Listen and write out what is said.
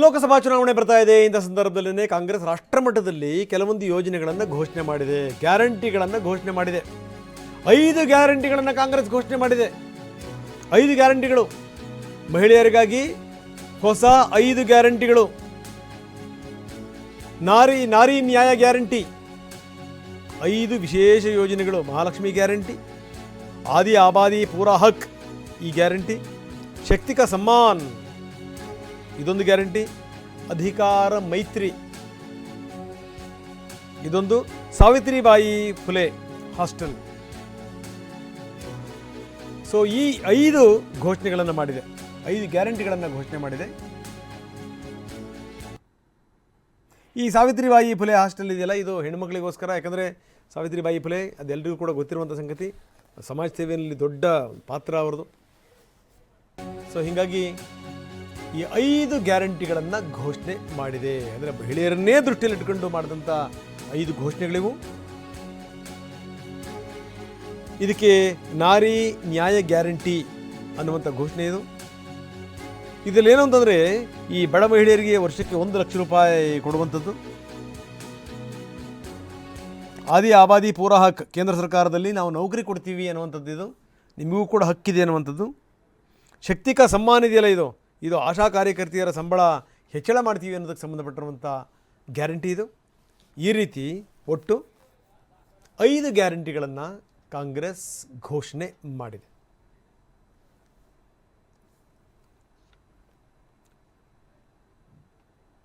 ಲೋಕಸಭಾ ಚುನಾವಣೆ ಬರ್ತಾ ಇದೆ. ಇಂಥ ಸಂದರ್ಭದಲ್ಲೇ ಕಾಂಗ್ರೆಸ್ ರಾಷ್ಟ್ರಮಟ್ಟದಲ್ಲಿ ಕೆಲವೊಂದು ಯೋಜನೆಗಳನ್ನು ಘೋಷಣೆ ಮಾಡಿದೆ. ಗ್ಯಾರಂಟಿಗಳನ್ನು ಘೋಷಣೆ ಮಾಡಿದೆ. ಐದು ಗ್ಯಾರಂಟಿಗಳನ್ನು ಕಾಂಗ್ರೆಸ್ ಘೋಷಣೆ ಮಾಡಿದೆ. ಐದು ಗ್ಯಾರಂಟಿಗಳು. ಮಹಿಳೆಯರಿಗಾಗಿ ಹೊಸ ಐದು ಗ್ಯಾರಂಟಿಗಳು. ನಾರಿ ನಾರಿ ನ್ಯಾಯ ಗ್ಯಾರಂಟಿ. ಐದು ವಿಶೇಷ ಯೋಜನೆಗಳು. ಮಹಾಲಕ್ಷ್ಮಿ ಗ್ಯಾರಂಟಿ. ಆದಿ, ಆಬಾದಿ, ಪೂರಾ ಹಕ್ ಈ ಗ್ಯಾರಂಟಿ. ಶಕ್ತಿಕ ಸಮ್ಮಾನ್. ಇದೊಂದು ಗ್ಯಾರಂಟಿ. ಅಧಿಕಾರ ಮೈತ್ರಿ. ಇದೊಂದು ಸಾವಿತ್ರಿಬಾಯಿ ಫುಲೆ ಹಾಸ್ಟೆಲ್. ಸೊ, ಈ ಐದು ಘೋಷಣೆಗಳನ್ನು ಮಾಡಿದೆ. ಐದು ಗ್ಯಾರಂಟಿಗಳನ್ನು ಘೋಷಣೆ ಮಾಡಿದೆ. ಈ ಸಾವಿತ್ರಿಬಾಯಿ ಫುಲೆ ಹಾಸ್ಟೆಲ್ ಇದೆಯಲ್ಲ, ಇದು ಹೆಣ್ಮಕ್ಳಿಗೋಸ್ಕರ ಯಾಕಂದರೆ ಸಾವಿತ್ರಿಬಾಯಿ ಫುಲೆ ಅದೆಲ್ಲರಿಗೂ ಕೂಡ ಗೊತ್ತಿರುವಂಥ ಸಂಗತಿ. ಸಮಾಜ ಸೇವೆಯಲ್ಲಿ ದೊಡ್ಡ ಪಾತ್ರ ಅವರದು ಸೊ, ಹೀಗಾಗಿ ಈ ಐದು ಗ್ಯಾರಂಟಿಗಳನ್ನು ಘೋಷಣೆ ಮಾಡಿದೆ. ಅಂದರೆ ಮಹಿಳೆಯರನ್ನೇ ದೃಷ್ಟಿಯಲ್ಲಿ ಇಟ್ಕೊಂಡು ಮಾಡಿದಂಥ ಐದು ಘೋಷಣೆಗಳಿವು. ಇದಕ್ಕೆ ನಾರಿ ನ್ಯಾಯ ಗ್ಯಾರಂಟಿ ಅನ್ನುವಂಥ ಘೋಷಣೆ ಇದು. ಇದರಲ್ಲಿ ಏನು ಅಂತಂದರೆ ಈ ಬಡ ಮಹಿಳೆಯರಿಗೆ ವರ್ಷಕ್ಕೆ ಒಂದು ಲಕ್ಷ ರೂಪಾಯಿ ಕೊಡುವಂಥದ್ದು. ಆದಿ ಆಬಾದಿ ಪೂರ ಹಕ್ ಕೇಂದ್ರ ಸರ್ಕಾರದಲ್ಲಿ ನಾವು ನೌಕರಿ ಕೊಡ್ತೀವಿ ಅನ್ನುವಂಥದ್ದು ಇದು. ನಿಮಗೂ ಕೂಡ ಹಕ್ಕಿದೆ ಅನ್ನುವಂಥದ್ದು. ಶಕ್ತಿಕ ಸಮ್ಮಾನ ಇದೆಯಲ್ಲ ಇದು. ಇದು ಆಶಾ ಕಾರ್ಯಕರ್ತೆಯರ ಸಂಬಳ ಹೆಚ್ಚಳ ಮಾಡ್ತೀವಿ ಅನ್ನೋದಕ್ಕೆ ಸಂಬಂಧಪಟ್ಟಿರುವಂಥ ಗ್ಯಾರಂಟಿ ಇದು. ಈ ರೀತಿ ಒಟ್ಟು ಐದು ಗ್ಯಾರಂಟಿಗಳನ್ನು ಕಾಂಗ್ರೆಸ್ ಘೋಷಣೆ ಮಾಡಿದೆ.